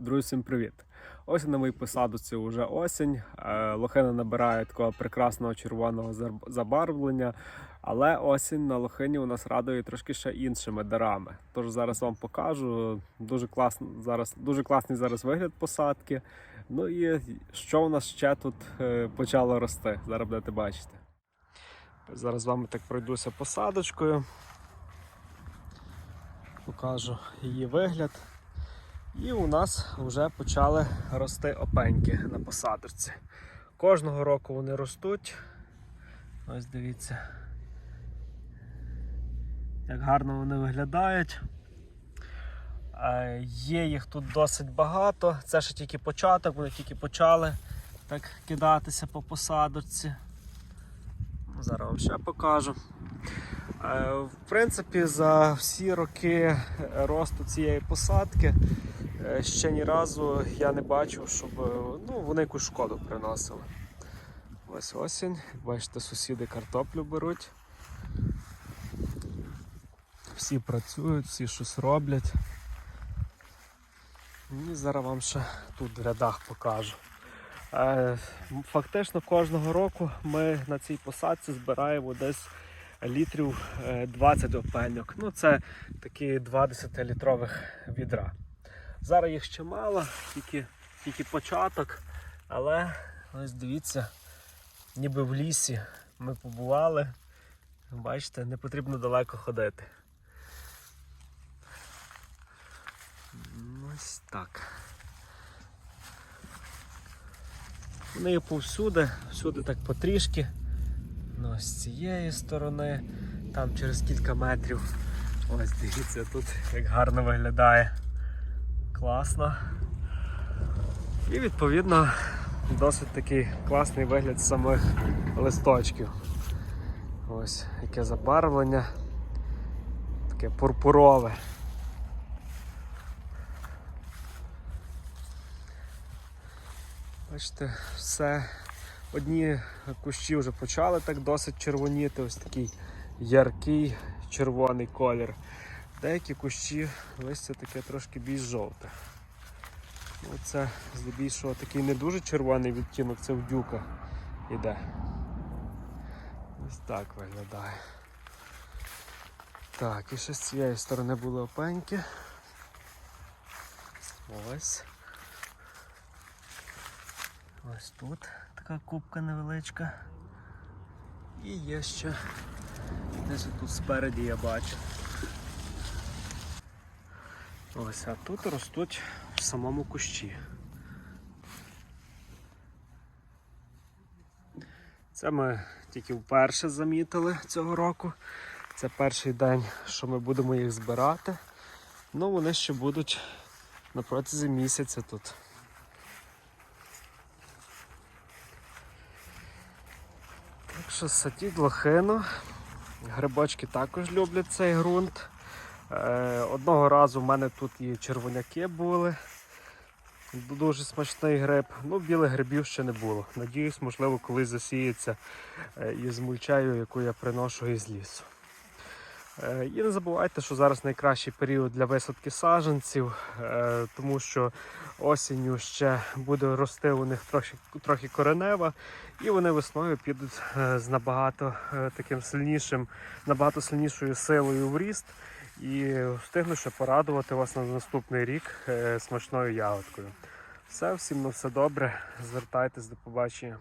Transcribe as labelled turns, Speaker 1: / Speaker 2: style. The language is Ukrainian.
Speaker 1: Друзі, всім привіт! Ось на моїй посадці вже осінь. Е, Лохина набирає такого прекрасного червоного забарвлення, але осінь на лохині у нас радує трошки ще іншими дарами. Тож зараз вам покажу. Дуже класно зараз, дуже класний зараз вигляд посадки. Ну і що у нас ще тут е, почало рости. Зараз будете бачити. Зараз з вами так пройдуся посадочкою. Покажу її вигляд. І у нас вже почали рости опеньки на посадочці. Кожного року вони ростуть. Ось дивіться, як гарно вони виглядають. Е, Є їх тут досить багато. Це ще тільки початок, вони тільки почали так кидатися по посадочці. Зараз вам ще покажу. Е, В принципі, за всі роки росту цієї посадки ще ні разу я не бачив, щоб е, ну, вони якусь шкоду приносили. Ось осінь, бачите, сусіди картоплю беруть. Всі працюють, всі щось роблять. І зараз вам ще тут в рядах покажу. Е, Фактично кожного року ми на цій посадці збираємо десь літрів е, 20 опеньок. Ну, це такі 20 літрових відра. Зараз їх ще мало, тільки, тільки початок, але ось дивіться, ніби в лісі ми побували. Бачите, не потрібно далеко ходити. Ось так. Вони є повсюди, всюди так потрішки. Ну, з цієї сторони, там через кілька метрів. Ось дивіться, тут як гарно виглядає. Класно. І відповідно досить такий класний вигляд самих листочків. Ось яке забарвлення. Таке пурпурове. Бачите, все. Одні кущі вже почали так досить червоніти, ось такий яркий червоний колір. Деякі кущі листя таке трошки більш жовте. Ну, Це здебільшого такий не дуже червоний відтінок, це в дюка іде. Ось так виглядає. Так, і ще з цієї сторони були опеньки. Ось. Ось тут така кубка невеличка. І є ще десь тут спереді я бачу. Ось, а тут ростуть в самому кущі. Це ми тільки вперше замітили цього року. Це перший день, що ми будемо їх збирати. Ну вони ще будуть на протязі місяця тут. Так що садіть лохину. Грибочки також люблять цей ґрунт. Е, одного разу в мене тут і червоняки були. Дуже смачний гриб. Ну, білих грибів ще не було. Надіюсь, можливо, колись засіється е, із мульчею, яку я приношу із лісу. Е, І не забувайте, що зараз найкращий період для висадки саджанців, тому що осінню ще буде рости у них трохи, трохи коренева, і вони весною підуть з набагато таким сильнішим, набагато сильнішою силою в ріст і встигну ще порадувати вас на наступний рік е, смачною ягодкою. Все, всім на все добре. Звертайтесь до побачення.